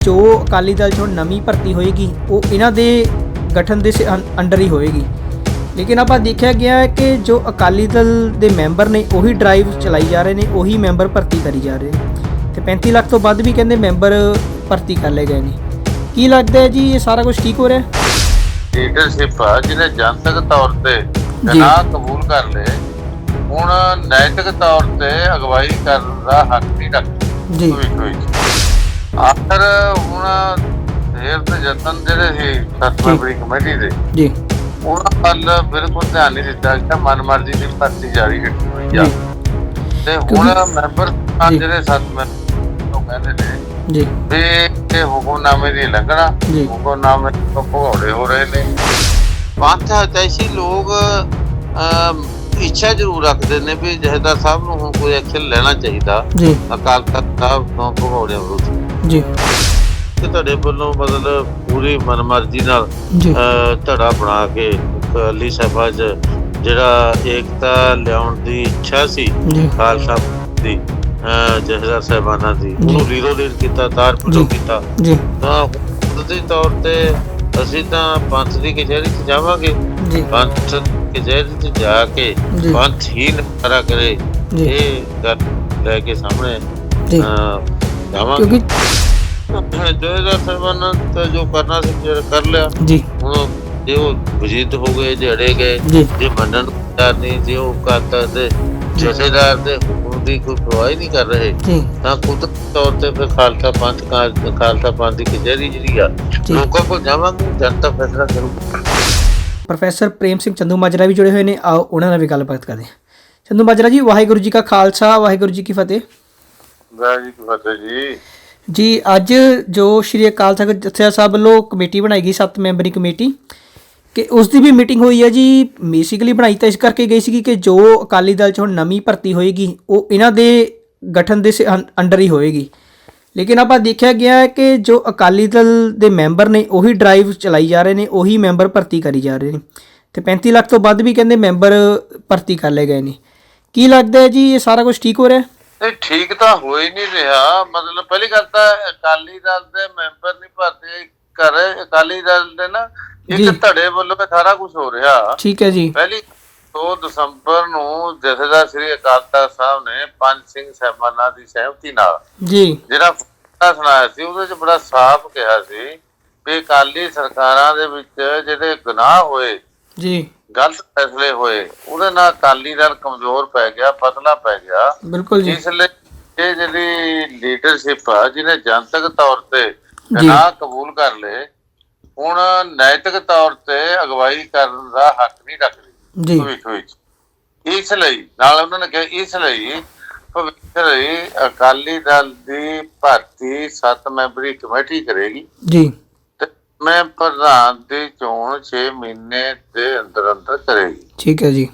ਜੋ ਅਕਾਲੀ ਦਲ 'ਚ ਨਵੀਂ ਭਰਤੀ ਹੋਏਗੀ ਉਹ ਇਹਨਾਂ ਦੇ ਗਠਨ ਦੇ ਅੰਡਰ ਹੀ ਹੋਏਗੀ। ਲੇਕਿਨ ਆਪਾਂ ਦੇਖਿਆ ਗਿਆ ਹੈ ਕਿ ਜੋ ਅਕਾਲੀ ਦਲ ਦੇ ਮੈਂਬਰ ਨੇ ਉਹੀ ਡਰਾਈਵ ਚਲਾਈ ਜਾ ਰਹੇ ਨੇ ਉਹੀ ਮੈਂਬਰ ਭਰਤੀ ਕਰੀ ਜਾ ਰਹੇ ਨੇ। ਤੇ 35 ਲੱਖ ਤੋਂ ਵੱਧ ਵੀ ਕਹਿੰਦੇ ਮੈਂਬਰ ਭਰਤੀ ਕਰ ਲਏ ਗਏ ਨੇ। ਕੀ ਲੱਗਦਾ ਹੈ ਜੀ ਇਹ ਸਾਰਾ ਕੁਝ ਠੀਕ ਹੋ ਰਿਹਾ? ਹੈ ਲੀਡਰਸ਼ਿਪ ਆ ਜਿਹਨੇ ਜਨਤਕ ਤੌਰ ਤੇ ਜੀ। ਗਨਾਹ ਕਬੂਲ ਕਰ ਲਏ ਹੁਣ ਨੈਤਿਕ ਤੌਰ ਤੇ ਅਗਵਾਈ ਕਰਨ ਦਾ ਹੱਕ ਨਹੀਂ ਰੱਖਦਾ ਜੀ। ਆਖਰ ਹੁਣ ਫੇਰ ਤੇ ਯਤਨ ਜਿਹੜੇ ਸੀ ਸੱਤ ਜੀ। ਮੈਂਬਰੀ ਕਮੇਟੀ ਦੇ ਜੀ। ਉਹਨਾਂ ਵੱਲ ਬਿਲਕੁਲ ਧਿਆਨ ਨਹੀਂ ਦਿੱਤਾ ਗਿਆ ਮਨਮਰਜ਼ੀ ਦੀ ਭਰਤੀ ਜਾਰੀ ਰੱਖੀ ਹੋਈ ਆ। ਤੇ ਹੁਣ ਮੈਂਬਰ ਜੀ। ਜਿਹੜੇ ਸੱਤ ਮੈਂਬਰ ਉਹ ਕਹਿੰਦੇ ਨੇ ਜੀ। ਵੀ ਇਹ ਹੁਕਮਨਾਮੇ ਦੀ ਲੰਘਣਾ। ਹੁਕਮਨਾਮੇ ਤੋਂ ਭਗੌੜੇ ਹੋ ਰਹੇ ਨੇ। ਪੰਥ ਹਤੈਸ਼ੀ ਲੋਕ ਇੱਛਾ ਜ਼ਰੂਰ ਰੱਖਦੇ ਨੇ ਵੀ ਜਹਦਾਰ ਸਾਹਿਬ ਨੂੰ ਹੁਣ ਕੋਈ ਐਕਸ਼ਨ ਲੈਣਾ ਚਾਹੀਦਾ। ਜੀ। ਅਕਾਲ ਤਖਤ ਸਾਹਿਬ ਤੋਂ ਭਗੌੜਿਆਂ ਵਿਰੁੱਧ। ਜੀ। ਤੇ ਤੁਹਾਡੇ ਵੱਲੋਂ ਮਤਲਬ ਪੂਰੀ ਮਨਮਰਜ਼ੀ ਨਾਲ ਜੀ। ਧੜਾ ਬਣਾ ਕੇ ਅਕਾਲੀ ਸਭਾ 'ਚ ਜਿਹੜਾ ਏਕਤਾ ਲਿਆਉਣ ਦੀ ਇੱਛਾ ਸੀ ਜੀ। ਖਾਲਸਾ ਦੀ ਅਹ, ਜਥੇਦਾਰ ਸਾਹਿਬਾਨਾਂ ਦੀ ਉਹਨੂੰ ਲੀਰੋ ਲੀਰ ਕੀਤਾ ਤਾਰ। ਪਲੋ ਕੀਤਾ। ਜੀ। ਤਾਂ ਉਹਦੇ ਤੌਰ ਤੇ ਅਸੀਂ ਤਾਂ ਪੰਥ ਦੀ ਕਚਹਿਰੀ 'ਚ ਜਾਵਾਂਗੇ। ਜੀ। ਪੰਥ ਦੀ ਕਚਹਿਰੀ 'ਚ ਜਾ ਕੇ ਜੀ। ਪੰਥ ਹੀ ਨਿਪਟਾਰਾ ਕਰੇ। ਜੀ। ਇਹ ਗੱਲ ਲੈ ਕੇ ਸਾਹਮਣੇ ਜੀ। ਜਾਵਾਂਗੇ। ਕਿਉਂਕਿ ਜਥੇਦਾਰ ਸਾਹਿਬਾਨਾਂ ਤਾਂ ਜੋ ਕਰਨਾ ਸੀ ਜਿਹੜਾ ਕਰ ਲਿਆ। ਜੀ। ਹੁਣ ਜੇ ਉਹ ਵਜੀਦ ਹੋ ਗਏ ਜਿਹੜੇ ਗਏ ਜੀ। ਜੇ ਮੰਨਣ ਨੂੰ ਤਿਆਰ ਨਹੀਂ ਜੇ ਉਹ ਕਾਤਾ ਦੇ ਜਥੇਦਾਰ ਦੇ ਹੁਕਮ ਦੀ ਕੋਈ ਪਰਵਾਹ ਹੀ ਨਹੀਂ ਕਰ ਰਹੇ ਜੀ। ਤਾਂ ਕੁਦਰਤ ਤੌਰ ਤੇ ਫਿਰ ਖਾਲਸਾ ਪੰਥ ਕਾ- ਖਾਲਸਾ ਪੰਥ ਦੀ ਕਚਹਿਰੀ ਜਿਹੜੀ ਆ ਜੀ। ਲੋਕਾਂ ਕੋਲ ਜਾਵਾਂਗੇ ਜਨਤਾ ਫੈਸਲਾ ਕਰੂ ਪ੍ਰੋਫੈਸਰ ਪ੍ਰੇਮ ਸਿੰਘ ਚੰਦੂ ਮਾਜਰਾ ਵੀ ਜੁੜੇ ਹੋਏ ਨੇ। ਆਓ ਉਹਨਾਂ ਨਾਲ ਵੀ ਗੱਲਬਾਤ ਕਰਦੇ ਹਾਂ। ਚੰਦੂ ਮਾਜਰਾ ਜੀ ਵਾਹਿਗੁਰੂ ਜੀ ਕਾ ਖਾਲਸਾ ਵਾਹਿਗੁਰੂ ਜੀ ਕੀ ਫਤਿਹ। ਵਾਹਿਗੁਰੂ ਜੀ ਫਤਿਹ ਜੀ। ਜੀ, ਅੱਜ ਜੋ ਸ਼੍ਰੀ ਅਕਾਲ ਤਖਤ ਜਥੇਦਾਰ ਸਾਹਿਬ ਵੱਲੋਂ ਕਮੇਟੀ ਬਣਾਈ ਗਈ 7 ਮੈਂਬਰੀ ਕਮੇਟੀ, ਕਿ ਉਸ ਦੀ ਵੀ ਮੀਟਿੰਗ ਹੋਈ ਹੈ ਜੀ। ਬੇਸਿਕਲੀ ਬਣਾਈ ਤਾਂ ਇਸ ਕਰਕੇ ਗਈ ਸੀ ਕਿ ਜੋ ਅਕਾਲੀ ਦਲ 'ਚ ਹੁਣ ਨਵੀਂ ਭਰਤੀ ਹੋਏਗੀ, ਉਹ ਇਹਨਾਂ ਦੇ ਗਠਨ ਦੇ ਸ- ਅੰ- ਅੰਡਰ ਹੀ ਹੋਏਗੀ। ਲੇਕਿਨ ਆਪਾਂ ਦੇਖਿਆ ਗਿਆ ਹੈ ਕਿ ਜੋ ਅਕਾਲੀ ਦਲ ਦੇ ਮੈਂਬਰ ਨੇ, ਉਹੀ ਡਰਾਈਵ ਚਲਾਈ ਜਾ ਰਹੇ ਨੇ, ਉਹੀ ਮੈਂਬਰ ਭਰਤੀ ਕਰੀ ਜਾ ਰਹੇ ਨੇ। ਤੇ 35 ਲੱਖ ਤੋਂ ਵੱਧ ਵੀ ਕਹਿੰਦੇ ਮੈਂਬਰ ਭਰਤੀ ਕਰ ਲਏ ਗਏ ਨੇ। ਕੀ ਲੱਗਦਾ ਹੈ ਜੀ, ਇਹ ਸਾਰਾ ਕੁਝ ਠੀਕ ਹੋ ਰਿਹਾ? ਹੈ ਇਹ ਠੀਕ ਤਾਂ ਹੋ ਹੀ ਨਹੀਂ ਰਿਹਾ। ਮਤਲਬ ਪਹਿਲੀ ਗੱਲ ਤਾਂ ਅਕਾਲੀ ਦਲ ਦੇ ਮੈਂਬਰ ਨਹੀਂ ਭਰਤੀ ਕਰ ਅਕਾਲੀ ਦਲ ਦੇ ਨਾ। ਇੱਕ ਧੜੇ ਵੱਲੋਂ ਸਾਰਾ ਕੁਝ ਹੋ ਰਿਹਾ। ਠੀਕ ਹੈ ਜੀ। ਪਹਿਲੀ 2 ਦਸੰਬਰ ਨੂੰ ਜਥੇਦਾਰ ਸ੍ਰੀ ਅਕਾਲ ਤਖਤ ਸਾਹਿਬ ਨੇ ਪੰਜ ਸਿੰਘ ਸਾਹਿਬਾਨਾਂ ਦੀ ਸਹਿਮਤੀ ਨਾਲ ਜੀ। ਜਿਹੜਾ ਫਤਵਾ ਸੁਣਾਇਆ ਸੀ ਉਹਦੇ ਚ ਬੜਾ ਸਾਫ਼ ਕਿਹਾ ਸੀ ਵੀ ਅਕਾਲੀ ਸਰਕਾਰਾਂ ਦੇ ਵਿੱਚ ਜਿਹੜੇ ਗੁਨਾਹ ਹੋਏ ਜੀ। ਗਲਤ ਫੈਸਲੇ ਹੋਏ ਉਹਦੇ ਨਾਲ ਅਕਾਲੀ ਦਲ ਕਮਜ਼ੋਰ ਪੈ ਗਿਆ ਪਤਲਾ ਪੈ ਗਿਆ। ਬਿਲਕੁਲ ਜੀ। ਇਸ ਲਈ ਇਹ ਜਿਹੜੀ ਲੀਡਰਸ਼ਿਪ ਆ ਜਿਹਨੇ ਜਨਤਕ ਤੌਰ ਤੇ ਗੁਨਾਹ ਕਬੂਲ ਕਰ ਲਏ ਹੁਣ ਨੈਤਿਕ ਤੌਰ ਤੇ ਅਗਵਾਈ ਕਰਨ ਦਾ ਹੱਕ ਨਹੀਂ ਰੱਖਦੀ ਜੀ। ਭਵਿੱਖ ਵਿੱਚ। ਇਸ ਲਈ ਨਾਲ ਉਹਨਾਂ ਨੇ ਕਿਹਾ ਇਸ ਲਈ ਭਵਿੱਖ ਲਈ ਅਕਾਲੀ ਦਲ ਦੀ ਭਰਤੀ ਸੱਤ ਮੈਂਬਰੀ ਕਮੇਟੀ ਕਰੇਗੀ। ਜੀ। ਮੈਂ ਪ੍ਰਧਾਨ ਦੀ ਚੋਣ 6 ਮਹੀਨੇ ਦੇ ਅੰਦਰ ਅੰਦਰ ਕਰੇਗੀ। ਠੀਕ ਹੈ ਜੀ।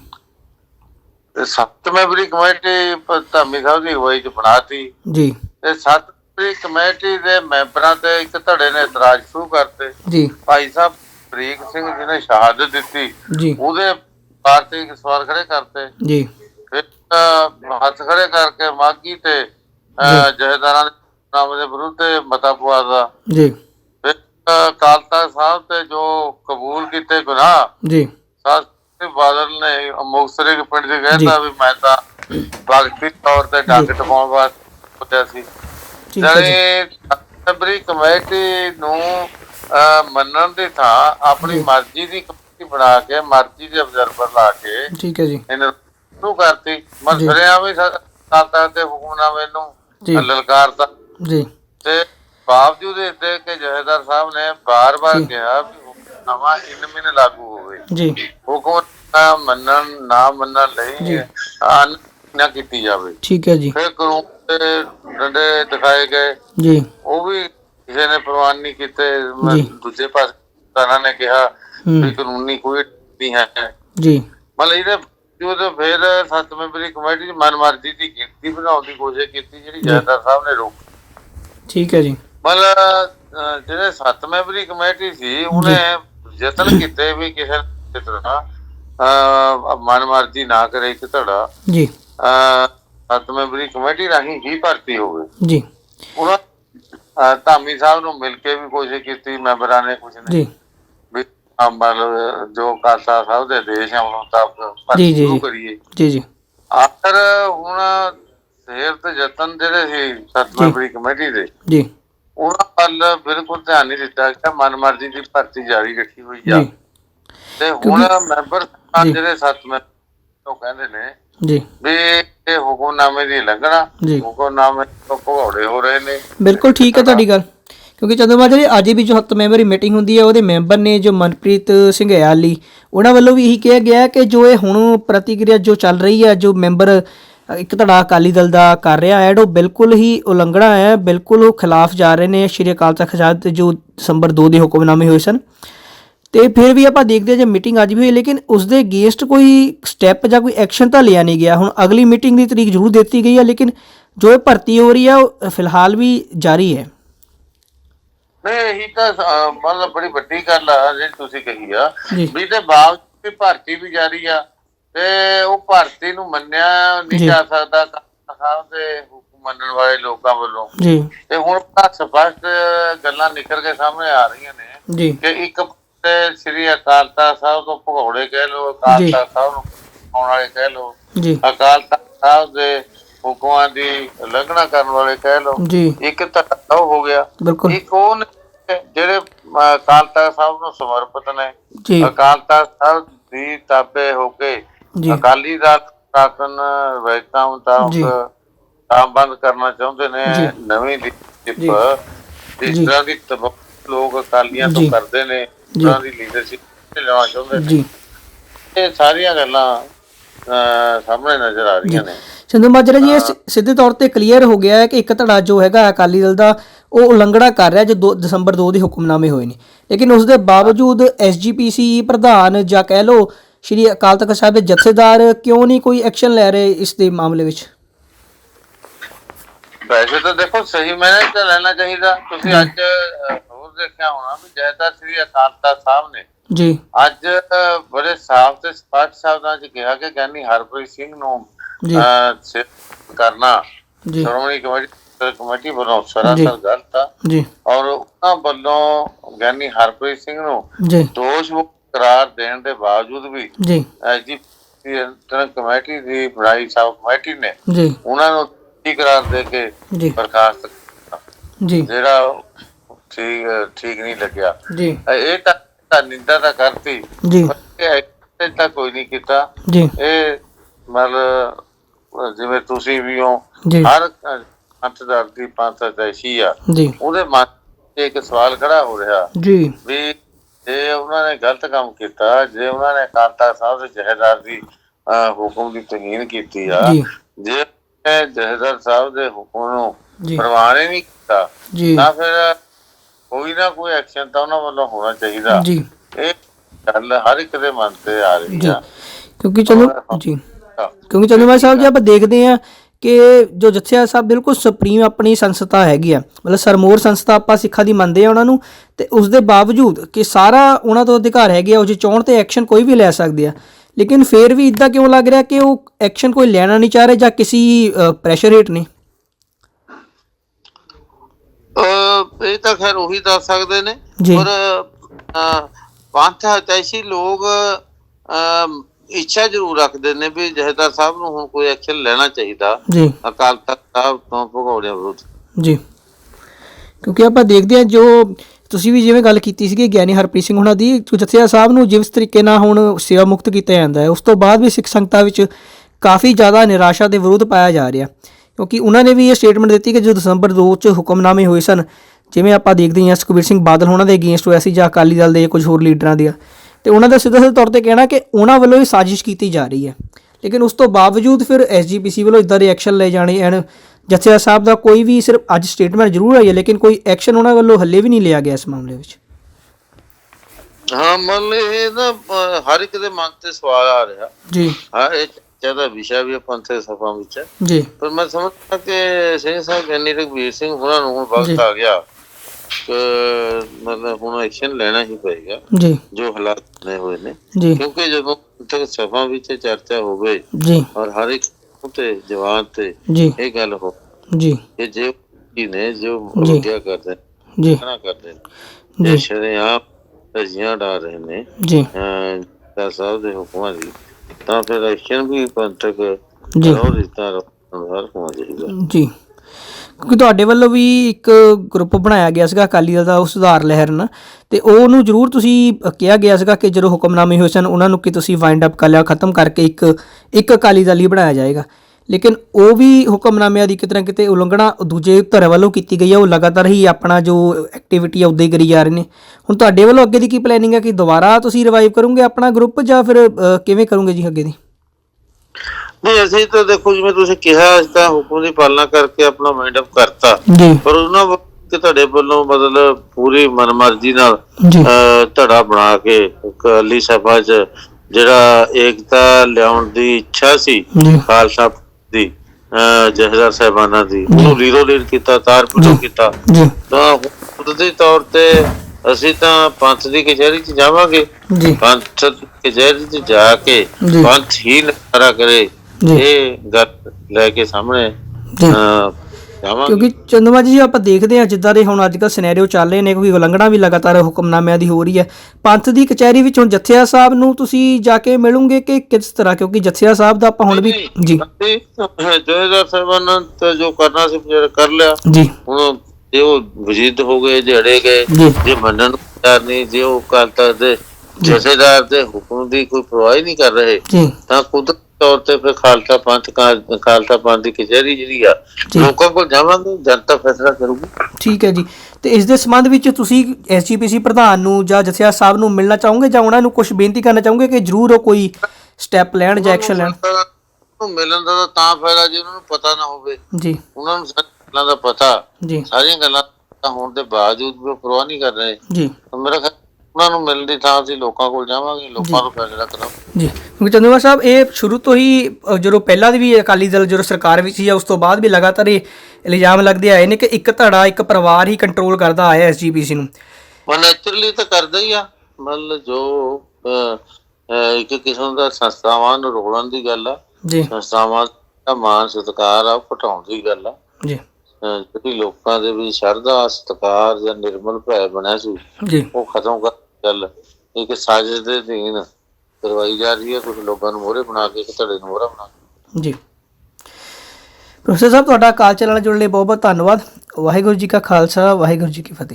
ਤੇ ਸੱਤ ਮੈਂਬਰੀ ਕਮੇਟੀ ਧਾਮੀ ਸਾਹਿਬ ਦੀ ਅਗਵਾਈ ਚ ਬਣਾਤੀ। ਜੀ। ਤੇ ਸੱਤ ਮੈਂਬਰੀ ਕਮੇਟੀ ਦੇ ਮੈਂਬਰਾਂ ਤੇ ਇੱਕ ਧੜੇ ਨੇ ਇਤਰਾਜ਼ ਸ਼ੁਰੂ ਕਰਤੇ। ਜੀ। ਭਾਈ ਸਾਹਿਬ ਫਰੀਕ ਸਿੰਘ ਜੀ ਨੇ ਸ਼ਹਾਦਤ ਦਿੱਤੀ। ਜੀ। ਉਹਦੇ ਭਾਰਤੀ ਸਵਾਲ ਖੜੇ ਕਰਤੇ। ਜੀ। ਫਿਰ ਹੱਥ ਖੜੇ ਕਰਕੇ ਮਾਗੀ ਤੇ ਅਹ, ਜਥੇਦਾਰਾਂ ਦੇ ਨਾਮ ਦੇ ਵਿਰੁੱਧ ਮਤਾ ਪਵਾਦਾ ਜੀ। ਅਕਾਲ ਤਖਤ ਸਾਹਿਬ ਤੇ ਜੋ ਕਬੂਲ ਕੀਤੇ ਗੁਨਾਹ ਜੀ। ਸਾਸੀ ਬਾਦਲ ਨੇ ਮੁਕਤਸਰੀ ਦੇ ਪਿੰਡ ਦੇ ਕਹਿੰਦਾ ਵੀ ਮੈਂ ਤਾਂ ਭਗਤੀ ਤੌਰ ਤੇ ਡੰਗ ਟਪਾਉਣ ਵਾਸਤੇ ਸੀ। ਜਿਹੜੇ ਮੈਂਬਰੀ ਕਮੇਟੀ ਨੂੰ ਮੰਨਣ ਦੀ ਥਾਂ ਆਪਣੀ ਮਰਜ਼ੀ ਦੀ ਕਮੇਟੀ ਬਣਾ ਕੇ ਮਰਜ਼ੀ ਦੇ ਅਬਜ਼ਰਵਰ ਲਾ ਕੇ ਠੀਕ ਹੈ ਜੀ। ਇਹਨੂੰ ਸ਼ੁਰੂ ਕਰਤੀ। ਫਿਰਿਆ ਵੀ ਸਾਤਾ ਤੇ ਹੁਕਮਨਾਮੇ। ਨੂੰ ਲਲਕਾਰਤਾ ਜੀ। ਤੇ ਬਾਵਜੂਦ ਇਸ ਦੇ ਕਿ ਜਹੇਦਾਰ ਸਾਹਿਬ ਨੇ ਬਾਰ-ਬਾਰ। ਕਿਹਾ ਵੀ ਹੁਕਮਨਾਮਾ ਇਨ ਮਿਨ ਲਾਗੂ ਹੋਵੇ। ਜੀ। ਹੁਕਮ ਨਾ ਮੰਨਣ ਨਾ ਮੰਨਣ। ਲਈ ਅਨ ਨਾ ਕੀਤੀ ਜਾਵੇ। ਠੀਕ ਹੈ ਜੀ। ਫਿਰ ਦੇ ਡੰਡੇ ਦਿਖਾਏ ਗਏ। ਜੀ। ਉਹ ਵੀ ਕਿਸੇ ਨੇ ਪ੍ਰਵਾਨ ਨਹੀਂ ਕੀਤੇ। ਦੂਜੇ ਪਾਸੇ ਨੇ ਕਿਹਾ ਵੀ ਕਾਨੂੰਨੀ ਕੋਈ ਨਹੀਂ ਹੈ। ਜੀ। ਮਤਲਬ ਇਹਦੇ ਜੋ ਤੇ ਫਿਰ ਸੱਤ ਮੈਂਬਰੀ ਕਮੇਟੀ ਮਨਮਰਜ਼ੀ ਦੀ ਗਿਣਤੀ ਬਣਾਉਣ ਦੀ ਕੋਸ਼ਿਸ਼ ਕੀਤੀ ਜਿਹੜੀ ਜਥੇਦਾਰ ਸਾਹਿਬ ਨੇ ਰੋਕ ਠੀਕ ਹੈ ਜੀ। ਮਤਲਬ ਜਿਹੜੇ ਸੱਤ ਮੈਂਬਰੀ ਕਮੇਟੀ ਸੀ ਉਹਨੇ ਯਤਨ ਕੀਤੇ ਵੀ ਕਿਸੇ ਤਰ੍ਹਾਂ ਮਨਮਰਜ਼ੀ ਨਾ ਕਰੇ ਇੱਕ ਧੜਾ। ਜੀ। ਸੱਤ ਮੈਂਬਰੀ ਕਮੇਟੀ ਰਾਹੀਂ ਹੀ ਭਰਤੀ ਹੋਵੇ ਜੀ। ਉਹਨਾਂ ਧਾਮੀ ਸਾਹਿਬ ਨੂੰ ਮਿਲ ਕੇ ਵੀ ਕੋਸ਼ਿਸ਼ ਕੀਤੀ ਮੈਂਬਰਾਂ ਨੇ ਕੁਝ ਨਹੀਂ। ਜੀ। ਮਤਲਬ ਜੋ ਕਾਸਾ ਸਾਹਿਬ ਦੇ ਦੇਸ਼ ਆ ਉਹਨਾਂ ਤੱਕ ਜੀ, ਭਰਤੀ ਸ਼ੁਰੂ। ਕਰੀਏ। ਜੀ ਜੀ। ਆਖਰ ਹੁਣ ਫੇਰ ਤੇ ਯਤਨ ਜਿਹੜੇ ਸੀ ਸੱਤ ਮੈਂਬਰੀ ਕਮੇਟੀ ਦੇ ਜੀ। ਉਹਨਾਂ ਵੱਲ ਬਿਲਕੁਲ ਧਿਆਨ ਨਹੀਂ ਦਿੱਤਾ ਗਿਆ ਮਨਮਰਜ਼ੀ ਦੀ ਭਰਤੀ ਜਾਰੀ ਰੱਖੀ ਹੋਈ ਆ। ਜੀ। ਤੇ ਹੁਣ ਮੈਂਬਰ ਸਾਹਿਬਾਨ ਜੀ। ਜਿਹੜੇ ਸੱਤ ਮੈਂਬਰ ਉਹ ਕਹਿੰਦੇ ਨੇ ਜੀ। ਵੀ ਇਹ ਹੁਕਮਨਾਮੇ ਦੀ ਲੰਘਣਾ ਜੀ। ਹੁਕਮਨਾਮੇ ਤੋਂ ਭਗੌੜੇ ਹੋ ਰਹੇ ਨੇ। ਬਿਲਕੁਲ ਠੀਕ ਹੈ ਤੁਹਾਡੀ ਗੱਲ। ਕਿਉਂਕਿ ਚੰਦਰਮਾ ਜੀ ਅੱਜ ਵੀ ਜੋ ਹੱਤ ਮੈਂਬਰੀ ਮੀਟਿੰਗ ਹੁੰਦੀ ਹੈ ਉਹਦੇ ਮੈਂਬਰ ਨੇ ਜੋ ਮਨਪ੍ਰੀਤ ਸਿੰਘ ਹਯਾਲੀ ਉਹਨਾਂ ਵੱਲੋਂ ਵੀ ਇਹੀ ਕਿਹਾ ਗਿਆ ਹੈ ਕਿ ਜੋ ਇਹ ਹੁਣ ਪ੍ਰਤੀਕਿਰਿਆ ਜੋ ਚੱਲ ਰਹੀ ਹੈ ਜੋ ਮੈਂਬਰ ਇੱਕ ਧੜਾ ਅਕਾਲੀ ਦਲ ਦਾ ਕਰ ਰਿਹਾ ਹੈ ਉਹ ਬਿਲਕੁਲ ਹੀ ਉਲੰਘਣਾ ਹੈ ਬਿਲਕੁਲ ਉਹ ਖਿਲਾਫ ਜਾ ਰਹੇ ਨੇ ਸ਼੍ਰੀ ਅਕਾਲ ਤਖਤ ਸਾਹਿਬ ਤੇ ਜੋ ਦਸੰਬਰ 2 ਦੇ ਹੁਕਮਨਾਮੇ ਹੋਏ ਸਨ। ਤੇ ਫਿਰ ਵੀ ਆਪਾਂ ਦੇਖਦੇ ਹਾਂ ਜੇ ਮੀਟਿੰਗ ਅੱਜ ਵੀ ਹੋਈ ਲੇਕਿਨ ਉਸ ਦੇ ਅਗੇਂਸਟ ਕੋਈ ਸਟੈਪ ਜਾਂ ਕੋਈ ਐਕਸ਼ਨ ਤਾਂ ਲਿਆ ਨਹੀਂ ਗਿਆ। ਹੁਣ ਅਗਲੀ ਮੀਟਿੰਗ ਦੀ ਤਰੀਕ ਜ਼ਰੂਰ ਦਿੱਤੀ ਗਈ ਹੈ ਲੇਕਿਨ ਜੋ ਇਹ ਭਰਤੀ ਹੋ ਰਹੀ ਹੈ ਉਹ ਫਿਲਹਾਲ ਵੀ ਜਾਰੀ ਹੈ। ਨਹੀਂ ਇਹੀ ਤਾਂ ਮਤਲਬ ਬੜੀ ਵੱਡੀ ਗੱਲ ਆ ਜਿਹੜੀ ਤੁਸੀਂ ਕਹੀ ਆ। ਵੀ ਤੇ ਬਾਵਜੂਦ ਵੀ ਭਰਤੀ ਵੀ ਜਾਰੀ ਆ। ਤੇ ਉਹ ਭਰਤੀ ਨੂੰ ਮੰਨਿਆ ਨਹੀਂ ਜੀ। ਸਕਦਾ ਸਾਹਿਬ ਦੇ ਹੁਕਮ ਮੰਨਣ ਵਾਲੇ ਲੋਕਾਂ ਵੱਲੋਂ। ਜੀ। ਤੇ ਹੁਣ ਤਾਂ ਸਪਸ਼ਟ ਗੱਲਾਂ ਨਿਕਲ ਕੇ ਸਾਹਮਣੇ ਆ ਰਹੀਆਂ ਨੇ ਜੀ। ਕਿ ਇੱਕ ਪਾਸੇ ਸ੍ਰੀ ਅਕਾਲ ਤਖਤ ਸਾਹਿਬ ਤੋਂ ਭਗੌੜੇ ਕਹਿ ਲੋ ਅਕਾਲ। ਤਖਤ ਸਾਹਿਬ ਨੂੰ ਆਉਣ ਵਾਲੇ ਕਹਿ ਲੋ ਜੀ। ਅਕਾਲ ਤਖਤ ਸਾਹਿਬ ਦੇ ਹੁਕਮਾਂ ਦੀ ਉਲੰਘਣਾ ਕਰਨ ਵਾਲੇ ਕਹਿ ਲੋ ਇੱਕ ਤਾਂ ਉਹ ਹੋ ਗਿਆ। ਇੱਕ ਉਹ ਜਿਹੜੇ ਅਕਾਲ ਤਖਤ ਸਾਹਿਬ ਨੂੰ ਸਮਰਪਿਤ ਨੇ। ਅਕਾਲ ਤਖਤ ਸਾਹਿਬ ਦੀ ਤਾਬੇ ਹੋ ਕੇ ਅਕਾਲੀ ਦਲ ਸ਼ਾਸਨ ਜੀ। ਮੁਤਾਬਕ ਕਾਮਬੰਦ ਕਰਨਾ ਚਾਹੁੰਦੇ ਨੇ। ਨਵੀਂ। ਲੀਡਰਸ਼ਿਪ ਇਸ। ਤਰ੍ਹਾਂ ਦੀ ਤਬਕ ਲੋਕ ਅਕਾਲੀਆਂ ਤੋਂ। ਕਰਦੇ ਨੇ ਇਸ। ਤਰ੍ਹਾਂ ਦੀ ਲੀਡਰਸ਼ਿਪ ਲੈਣਾ ਚਾਹੁੰਦੇ ਨੇ ਜੀ ਇਹ ਸਾਰੀਆਂ ਗੱਲਾਂ ਸਾਹਮਣੇ ਨਜ਼ਰ ਆ ਰਹੀਆਂ ਨੇ ਸਿੰਧੂ ਮਾਜਰਾ ਜੀ ਇਹ ਸਿੱਧੇ ਤੌਰ ਤੇ ਕਲੀਅਰ ਹੋ ਗਿਆ ਹੈ ਕਿ ਇੱਕ ਧੜਾ ਜੋ ਹੈਗਾ ਅਕਾਲੀ ਦਲ ਦਾ ਉਹ ਉਲੰਘਣਾ ਕਰ ਰਿਹਾ ਜੋ ਦੋ- ਦਸੰਬਰ 2 ਦੇ ਹੁਕਮਨਾਮੇ ਹੋਏ ਨੇ ਲੇਕਿਨ ਉਸ ਦੇ ਬਾਵਜੂਦ ਐਸਜੀਪੀਸੀ ਪ੍ਰਧਾਨ ਜਾਂ ਕਹਿ ਲੋ ਸ਼੍ਰੀ ਅਕਾਲ ਤਖਤ ਸਾਹਿਬ ਦੇ ਜਥੇਦਾਰ ਕਿਉਂ ਨਹੀਂ ਕੋਈ ਐਕਸ਼ਨ ਲੈ ਰਹੇ ਇਸ ਦੇ ਮਾਮਲੇ ਵਿੱਚ? ਵੈਸੇ ਤਾਂ ਦੇਖੋ ਸਹੀ ਮੈਨੇ ਤਾਂ ਲੈਣਾ ਚਾਹੀਦਾ। ਤੁਸੀਂ ਅੱਜ ਹੋਰ ਦੇਖਿਆ ਹੋਣਾ ਵੀ ਜੈਤਾ ਸ੍ਰੀ ਅਕਾਲ ਤਖਤ ਸਾਹਿਬ ਨੇ। ਜੀ। ਅੱਜ ਬੜੇ ਸਾਫ਼ ਤੇ ਸਪਸ਼ਟ ਸ਼ਬਦਾਂ 'ਚ ਕਿਹਾ ਕਿ ਗਿਆਨੀ ਹਰਪ੍ਰੀਤ ਸਿੰਘ ਨੂੰ ਜੀ। ਕਰਨਾ। ਜੀ। ਸ਼੍ਰੋਮਣੀ ਕਮੇਟੀ ਕਮੇਟੀ ਵੱਲੋਂ ਸਰਾਸਰ ਗਲਤ ਆ ਜੀ। ਔਰ ਉਹਨਾਂ ਵੱਲੋਂ ਗਿਆਨੀ ਹਰਪ੍ਰੀਤ ਸਿੰਘ ਨੂੰ ਦੋਸ਼ ਮੁਕਤ ਕਰਾਰ ਦੇਣ ਦੇ ਬਾਵਜੂਦ ਵੀ ਜੀ। ਐਜੀ ਕਮੇਟੀ ਦੀ ਬਣਾਈ ਸਾਹਿਬ ਕਮੇਟੀ ਨੇ ਜੀ। ਉਹਨਾਂ ਨੂੰ ਕਰਾਰ ਦੇ ਕੇ ਜੀ। ਬਰਖਾਸਤ ਜੀ। ਜਿਹੜਾ ਠੀਕ ਠੀਕ ਨਹੀਂ ਲੱਗਿਆ। ਜੀ। ਇਹ ਤਾਂ ਤਾਂ ਨਿੰਦਾ ਤਾਂ ਕਰਤੀ। ਜੀ। ਇਹ ਤਾਂ ਕੋਈ ਨਹੀਂ ਕੀਤਾ। ਜੀ। ਇਹ ਮਤਲਬ ਜਿਵੇਂ ਤੁਸੀਂ ਵੀ ਹੋ ਜੀ। ਹਰ ਪੰਥ ਦੀ ਪੰਥ ਦੈਸ਼ੀ ਆ ਜੀ। ਉਹਦੇ ਮਨ ਇੱਕ ਸਵਾਲ ਖੜਾ ਹੋ ਰਿਹਾ ਜੀ। ਵੀ ਜੇ ਉਹਨਾਂ ਨੇ ਗਲਤ ਕੰਮ ਕੀਤਾ ਜੇ ਉਹਨਾਂ ਨੇ ਕਾਂਤਾ ਸਾਹਿਬ ਦੇ ਜਹੇਦਾਰ ਦੀ ਹੁਕਮ ਦੀ ਤਗੀਨ ਕੀਤੀ ਆ ਜੀ। ਜਹੇਦਾਰ ਸਾਹਿਬ ਦੇ ਹੁਕਮ ਨੂੰ ਪ੍ਰਵਾਨ ਹੀ ਨਹੀਂ ਕੀਤਾ ਤਾਂ ਫਿਰ ਕੋਈ ਨਾ ਕੋਈ ਐਕਸ਼ਨ ਤਾਂ ਉਹਨਾਂ ਵੱਲੋਂ ਹੋਣਾ ਚਾਹੀਦਾ। ਜੀ। ਇਹ ਗੱਲ ਹਰ ਇੱਕ ਦੇ ਮਨ ਤੇ ਆ ਰਹੀ ਆ। ਕਿਉਂਕਿ ਚਲੋ ਜੀ। ਕਿਉਂਕਿ ਚੰਦੂਮਾਲ ਸਾਹਿਬ ਜੇ ਆਪਾਂ ਦੇਖਦੇ ਹਾਂ ਕਿ ਜੋ ਜਥਿਆ ਸਾਹਿਬ ਬਿਲਕੁਲ ਸੁਪਰੀਮ ਆਪਣੀ ਸੰਸਥਾ ਹੈਗੀ ਆ। ਮਤਲਬ ਸਰਮੋਰ ਸੰਸਥਾ ਆਪਾਂ ਸਿੱਖਾਂ ਦੀ ਮੰਨਦੇ ਆ ਉਹਨਾਂ ਨੂੰ ਤੇ ਉਸ ਦੇ ਬਾਵਜੂਦ ਕਿ ਸਾਰਾ ਉਹਨਾਂ ਤੋਂ ਅਧਿਕਾਰ ਹੈਗੇ ਆ ਉਹ ਜੇ ਚਾਹਣ ਤੇ ਐਕਸ਼ਨ ਕੋਈ ਵੀ ਲੈ ਸਕਦੇ ਆ। ਲੇਕਿਨ ਫੇਰ ਵੀ ਇਦਾਂ ਕਿਉਂ ਲੱਗ ਰਿਹਾ ਕਿ ਉਹ ਐਕਸ਼ਨ ਕੋਈ ਲੈਣਾ ਨਹੀਂ ਚਾਹ ਰਹੇ ਜਾਂ ਕਿਸੇ ਪ੍ਰੈਸ਼ਰ ਹੇਠ ਨੇ? ਇਹ ਤਾਂ ਖੈਰ ਉਹੀ ਦੱਸ ਸਕਦੇ ਨੇ। ਪਰ ਪੰਥ ਹਤੈਸ਼ੀ ਲੋਕ ਇੱਛਾ ਜ਼ਰੂਰ ਰੱਖਦੇ ਨੇ ਵੀ ਜਹੇਦਾਰ ਸਾਹਿਬ ਨੂੰ ਹੁਣ ਕੋਈ ਐਕਸ਼ਨ ਲੈਣਾ ਚਾਹੀਦਾ। ਜੀ। ਅਕਾਲ ਤਖਤ ਸਾਹਿਬ ਤੋਂ ਭਗੌੜਿਆਂ ਵਿਰੁੱਧ। ਜੀ। ਕਿਉਂਕਿ ਆਪਾਂ ਦੇਖਦੇ ਹਾਂ ਜੋ ਤੁਸੀਂ ਵੀ ਜਿਵੇਂ ਗੱਲ ਕੀਤੀ ਸੀਗੀ ਗਿਆਨੀ ਹਰਪ੍ਰੀਤ ਸਿੰਘ ਉਹਨਾਂ ਦੀ ਜੋ ਜਥਿਆ ਸਾਹਿਬ ਨੂੰ ਜਿਸ ਤਰੀਕੇ ਨਾਲ ਹੁਣ ਸੇਵਾ ਮੁਕਤ ਕੀਤਾ ਜਾਂਦਾ ਹੈ ਉਸ ਤੋਂ ਬਾਅਦ ਵੀ ਸਿੱਖ ਸੰਗਤਾਂ ਵਿੱਚ ਕਾਫੀ ਜ਼ਿਆਦਾ ਨਿਰਾਸ਼ਾ ਦੇ ਵਿਰੋਧ ਪਾਇਆ ਜਾ ਰਿਹਾ। ਕਿਉਂਕਿ ਉਹਨਾਂ ਨੇ ਵੀ ਇਹ ਸਟੇਟਮੈਂਟ ਦਿੱਤੀ ਕਿ ਜੋ ਦਸੰਬਰ 2 ਚ ਹੁਕਮਨਾਮੇ ਹੋਏ ਸਨ ਜਿਵੇਂ ਆਪਾਂ ਦੇਖਦੇ ਹਾਂ ਸੁਖਬੀਰ ਸਿੰਘ ਬਾਦਲ ਉਹਨਾਂ ਦੇ ਅਗੇਂਸਟ ਹੋਇਆ ਸੀ ਜਾਂ ਅਕਾਲੀ ਦਲ ਦੇ ਕੁਝ ਹੋਰ ਲੀਡਰਾਂ ਦੇ ਤੇ ਉਹਨਾਂ ਦਾ ਸਿੱਧਾ ਸਿੱਧਾ ਤੌਰ ਤੇ ਕਹਿਣਾ ਕਿ ਉਹਨਾਂ ਵੱਲੋਂ ਹੀ ਸਾਜ਼ਿਸ਼ ਕੀਤੀ ਜਾ ਰਹੀ ਹੈ। ਲੇਕਿਨ ਉਸ ਤੋਂ ਬਾਵਜੂਦ ਫਿਰ ਐਸਜੀਪੀਸੀ ਵੱਲੋਂ ਇਦਾਂ ਦੇ ਐਕਸ਼ਨ ਲਏ ਜਾਣੇ ਐਨ ਜਥੇਦਾਰ ਸਾਹਿਬ ਦਾ ਕੋਈ ਵੀ ਸਿਰਫ ਅੱਜ ਸਟੇਟਮੈਂਟ ਜ਼ਰੂਰ ਆਈ ਹੈ ਲੇਕਿਨ ਕੋਈ ਐਕਸ਼ਨ ਉਹਨਾਂ ਵੱਲੋਂ ਹੱਲੇ ਵੀ ਨਹੀਂ ਲਿਆ ਗਿਆ ਇਸ ਮਾਮਲੇ ਵਿੱਚ। ਹਾਂ ਮੰਨ ਲਓ ਇਹ ਨਾ ਹਰ ਇੱਕ ਦੇ ਮਨ ਤੇ ਸਵਾਲ ਆ ਰਿਹਾ। ਜੀ। ਹਾਂ ਇਹ ਚਰਚਾ ਦਾ ਵਿਸ਼ਾ ਵੀ ਪੰਥੇ ਸਭਾ ਵਿੱਚ। ਜੀ। ਪਰ ਮੈਂ ਸਮਝਦਾ ਕਿ ਸਿੰਘ ਸਾਹਿਬ ਗਿਆਨੀ ਰਘਵੀਰ ਸਿੰਘ ਉਹਨਾਂ ਨੂੰ ਹੁਣ। ਵਕਤ ਆ ਗਿਆ। ਕਿ ਮਤਲਬ ਹੁਣ ਐਕਸ਼ਨ ਲੈਣਾ ਹੀ ਪਏਗਾ ਜੀ ਜੋ ਹਾਲਾਤ ਬਣੇ ਹੋਏ ਨੇ ਜੀ ਕਿਉਂਕਿ ਜਦੋਂ ਤੱਕ ਸਭਾ ਵਿੱਚ ਚਰਚਾ ਹੋਵੇ ਜੀ ਔਰ ਹਰ ਇੱਕ ਤੇ ਜਵਾਨ ਤੇ ਜੀ ਇਹ ਗੱਲ ਹੋ ਜੀ ਕਿ ਜੇ ਹੀ ਨੇ ਜੋ ਜੀ। ਰੋਕਿਆ ਕਰਦੇ ਨੇ ਜੀ ਨਾ ਕਰਦੇ ਨੇ ਜੀ ਇਹ ਸ਼ਰੇਆਮ ਧਜੀਆਂ ਡਾ ਰਹੇ ਨੇ ਜੀ ਅਹ ਤਾਂ ਸਾਹਿਬ ਦੇ ਹੁਕਮਾਂ ਦੀ ਤਾਂ ਫਿਰ ਐਕਸ਼ਨ ਵੀ ਪੰਥਕ ਜੀ ਰੋ ਦਿੱਤਾ ਰੋਜ਼ਾਰ ਹੋਣਾ ਚਾਹੀਦਾ ਜੀ ਕਿਉਂਕਿ ਤੁਹਾਡੇ ਵੱਲੋਂ ਵੀ ਇੱਕ ਗਰੁੱਪ ਬਣਾਇਆ ਗਿਆ ਸੀਗਾ ਅਕਾਲੀ ਦਲ ਦਾ, ਉਹ ਸੁਧਾਰ ਲਹਿਰ ਨਾ। ਤੇ ਉਹਨੂੰ ਜ਼ਰੂਰ ਤੁਸੀਂ ਕਿਹਾ ਗਿਆ ਸੀਗਾ ਕਿ ਜਦੋਂ ਹੁਕਮਨਾਮੇ ਹੋਏ ਸਨ, ਉਹਨਾਂ ਨੂੰ ਕਿ ਤੁਸੀਂ ਵਾਈਂਡ ਅਪ ਕਰ ਲਿਆ, ਖਤਮ ਕਰਕੇ ਇੱਕ ਇੱਕ ਅਕਾਲੀ ਦਲ ਹੀ ਬਣਾਇਆ ਜਾਏਗਾ। ਲੇਕਿਨ ਉਹ ਵੀ ਹੁਕਮਨਾਮਿਆਂ ਦੀ ਕਿਤੇ ਨਾ ਕਿਤੇ ਉਲੰਘਣਾ ਦੂਜੇ ਧਿਰ ਵੱਲੋਂ ਕੀਤੀ ਗਈ ਹੈ ਉਹ ਲਗਾਤਾਰ ਹੀ ਆਪਣਾ ਜੋ ਐਕਟੀਵਿਟੀ ਆ, ਉਦਾਂ ਹੀ ਕਰੀ ਜਾ ਰਹੇ ਨੇ। ਹੁਣ ਤੁਹਾਡੇ ਵੱਲੋਂ ਅੱਗੇ ਦੀ ਕੀ ਪਲੈਨਿੰਗ ਹੈ ਕਿ ਦੁਬਾਰਾ ਤੁਸੀਂ ਰਿਵਾਈਵ ਕਰੋਗੇ ਆਪਣਾ ਗਰੁੱਪ ਜਾਂ ਫਿਰ ਕਿਵੇਂ ਕਰੋਗੇ ਜੀ ਅੱਗੇ ਦੀ? ਨਹੀਂ ਅਸੀਂ ਤਾਂ ਦੇਖੋ ਜਿਵੇਂ ਤੁਸੀਂ ਕਿਹਾ ਅਸੀਂ ਤਾਂ ਹੁਕਮ ਦੀ ਪਾਲਣਾ ਕਰਕੇ ਆਪਣਾ ਮਾਈਂਡ ਅਪ ਕਰਤਾ। ਪਰ ਉਹਨਾਂ ਕਿ ਤੁਹਾਡੇ ਵੱਲੋਂ ਮਤਲਬ ਪੂਰੀ ਮਨਮਰਜ਼ੀ ਨਾਲ ਧੜਾ ਬਣਾ ਕੇ ਅਕਾਲੀ ਸਭਾ 'ਚ ਜਿਹੜਾ ਏਕਤਾ ਲਿਆਉਣ ਦੀ ਇੱਛਾ ਸੀ ਖਾਲਸਾ ਦੀ ਅਹ, ਜਥੇਦਾਰ ਸਾਹਿਬਾਨਾਂ ਦੀ ਉਹਨੂੰ ਲੀਰੋ ਲੀਰ ਕੀਤਾ ਤਾਰ ਪੁੱਟੋ ਕੀਤਾ। ਤਾਂ ਕੁਦਰਤੀ ਤੌਰ ਤੇ ਅਸੀਂ ਤਾਂ ਪੰਥ ਦੀ ਕਚਹਿਰੀ 'ਚ ਜਾਵਾਂਗੇ। ਪੰਥ ਦੀ ਕਚਹਿਰੀ 'ਚ ਜਾ ਕੇ। ਪੰਥ ਹੀ ਨਿਕਾਰਾ ਕਰੇ। ਇਹ ਗੱਲ ਲੈ ਕੇ ਸਾਹਮਣੇ ਕਿਉਂਕਿ ਚੰਦਮਾ ਜੀ ਆਪਾਂ ਦੇਖਦੇ ਹਾਂ ਜਿੱਦਾਂ ਦੇ ਹੁਣ ਅੱਜ ਕੱਲ੍ਹ ਸਿਨੈਰੀਓ ਚੱਲ ਰਹੇ ਨੇ ਕੋਈ ਉਲੰਘਣਾ ਵੀ ਲਗਾਤਾਰ ਹੁਕਮਨਾਮਿਆਂ ਦੀ ਹੋ ਰਹੀ ਹੈ। ਪੰਥ ਦੀ ਕਚਹਿਰੀ ਵਿੱਚ ਹੁਣ ਜਥਿਆ ਸਾਹਿਬ ਨੂੰ ਤੁਸੀਂ ਜਾ ਕੇ ਮਿਲੋਗੇ ਕਿ ਕਿਸ ਤਰ੍ਹਾਂ? ਕਿਉਂਕਿ ਜਥਿਆ ਸਾਹਿਬ ਦਾ ਆਪਾਂ ਹੁਣ ਵੀ ਜੀ। ਅਸੀਂ ਜਥੇਦਾਰ ਸਾਹਿਬਾਨਾਂ ਤੇ ਜੋ ਕਰਨਾ ਸੀ ਕਰ ਲਿਆ। ਜੀ। ਹੁਣ ਜੇ ਉਹ ਵਜੀਦ ਹੋ ਗਏ ਜਿਹੜੇ ਗਏ ਜੀ। ਮੰਨਣ ਤਿਆਰ ਨਹੀਂ ਜੇ ਉਹ ਤਖਤ ਦੇ ਜਥੇਦਾਰ ਦੇ ਹੁਕਮ ਦੀ ਕੋਈ ਪਰਵਾਹ ਨਹੀਂ ਕਰ ਰਹੇ ਤਾਂ ਕੁਦਰਤੀ ਤੌਰ ਤੇ ਫਿਰ ਖਾਲਸਾ ਪੰਥ ਖਾਲਸਾ ਪੰਥ ਦੀ ਕਚਹਿਰੀ ਜਿਹੜੀ ਆ। ਲੋਕਾਂ ਕੋਲ ਜਾਵਾਂਗੇ ਜਨਤਾ ਫੈਸਲਾ ਕਰੂਗੀ। ਠੀਕ ਹੈ ਜੀ। ਤੇ ਇਸ ਦੇ ਸੰਬੰਧ ਵਿੱਚ ਤੁਸੀਂ ਐਸਜੀਪੀਸੀ ਪ੍ਰਧਾਨ ਨੂੰ ਜਾਂ ਜਥਿਆ ਸਾਹਿਬ ਨੂੰ ਮਿਲਣਾ ਚਾਹੋਗੇ ਜਾਂ ਉਹਨਾਂ ਨੂੰ ਕੁਝ ਬੇਨਤੀ ਕਰਨਾ ਚਾਹੋਗੇ ਕਿ ਜ਼ਰੂਰ ਉਹ ਕੋਈ ਸਟੈਪ ਲੈਣ ਜਾਂ ਐਕਸ਼ਨ ਲੈਣ? ਨੂੰ ਮਿਲਣ ਦਾ ਤਾਂ ਫਾਇਦਾ ਜੇ ਉਹਨਾਂ ਨੂੰ ਪਤਾ ਨਾ ਹੋਵੇ। ਜੀ। ਉਹਨਾਂ ਨੂੰ ਸਾਰੀਆਂ ਗੱਲਾਂ ਦਾ ਪਤਾ। ਜੀ। ਸਾਰੀਆਂ ਗੱਲਾਂ ਹੋਣ ਦੇ ਬਾਵਜੂਦ ਵੀ ਪਰਵਾਹ ਨਹੀਂ ਕਰ ਰਹੇ। ਜੀ। ਮੇਰਾ ਉਹਨਾਂ ਨੂੰ ਮਿਲਣ ਦੀ ਥਾਂ ਅਸੀਂ ਲੋਕਾਂ ਕੋਲ ਜਾਵਾਂਗੇ ਲੋਕਾਂ ਨੂੰ ਫੈਸਲਾ ਕਰਾਂਗੇ ਜੀ। ਕਿਉਂਕਿ ਚੰਦੂਆ ਸਾਹਿਬ ਇਹ ਸ਼ੁਰੂ ਤੋਂ ਹੀ ਅ, ਜਦੋਂ ਪਹਿਲਾਂ ਦੀ ਵੀ ਅਕਾਲੀ ਦਲ ਜਦੋਂ ਸਰਕਾਰ ਵਿੱਚ ਸੀ ਉਸ ਤੋਂ ਬਾਅਦ ਵੀ ਲਗਾਤਾਰ ਇਹ ਇਲਜ਼ਾਮ ਲੱਗਦੇ ਆਏ ਨੇ ਕਿ ਇੱਕ ਧੜਾ ਇੱਕ ਪਰਿਵਾਰ ਹੀ ਕੰਟਰੋਲ ਕਰਦਾ ਆਇਆ ਐਸਜੀਪੀਸੀ ਨੂੰ। ਉਹ ਨੇਚਰਲੀ ਤਾਂ ਕਰਦਾ ਹੀ ਆ। ਮਤਲਬ ਜੋ ਅਹ, ਅਹ, ਇੱਕ ਕਿਸਮ ਦਾ ਸੰਸਥਾਵਾਂ ਨੂੰ ਰੋਲਣ ਦੀ ਗੱਲ ਆ। ਜੀ। ਸੰਸਥਾਵਾਂ ਦਾ ਮਾਨ ਸਤਿਕਾਰ ਆ ਉਹ ਘਟਾਉਣ ਦੀ ਗੱਲ ਆ। ਜੀ। ਅਹ, ਜਿਹੜੀ ਲੋਕਾਂ ਦੇ ਵੀ ਸ਼ਰਧਾ ਸਤਿਕਾਰ ਜਾਂ ਨਿਰਮਲ ਭੈ ਬਣਿਆ ਸੀ ਜੀ। ਉਹ ਖਤਮ ਕਰ ਗੱਲ ਇੱਕ ਸਾਜ਼ਿਸ਼ ਦੇ ਅਧੀਨ ਕਰਵਾਈ ਜਾ ਰਹੀ ਹੈ ਕੁਝ ਲੋਕਾਂ ਨੂੰ ਮੋਹਰੇ ਬਣਾ ਕੇ ਇੱਕ ਧੜੇ ਨੂੰ ਮੋਹਰਾ ਬਣਾ ਕੇ। ਜੀ। ਪ੍ਰੋਫੈਸਰ ਸਾਹਿਬ, ਤੁਹਾਡਾ ਕਾਲ ਨਾਲ ਜੁੜਨ ਲਈ ਬਹੁਤ ਬਹੁਤ ਧੰਨਵਾਦ। ਵਾਹਿਗੁਰੂ ਜੀ ਕਾ ਖਾਲਸਾ, ਵਾਹਿਗੁਰੂ ਜੀ ਕੀ ਫਤਿਹ।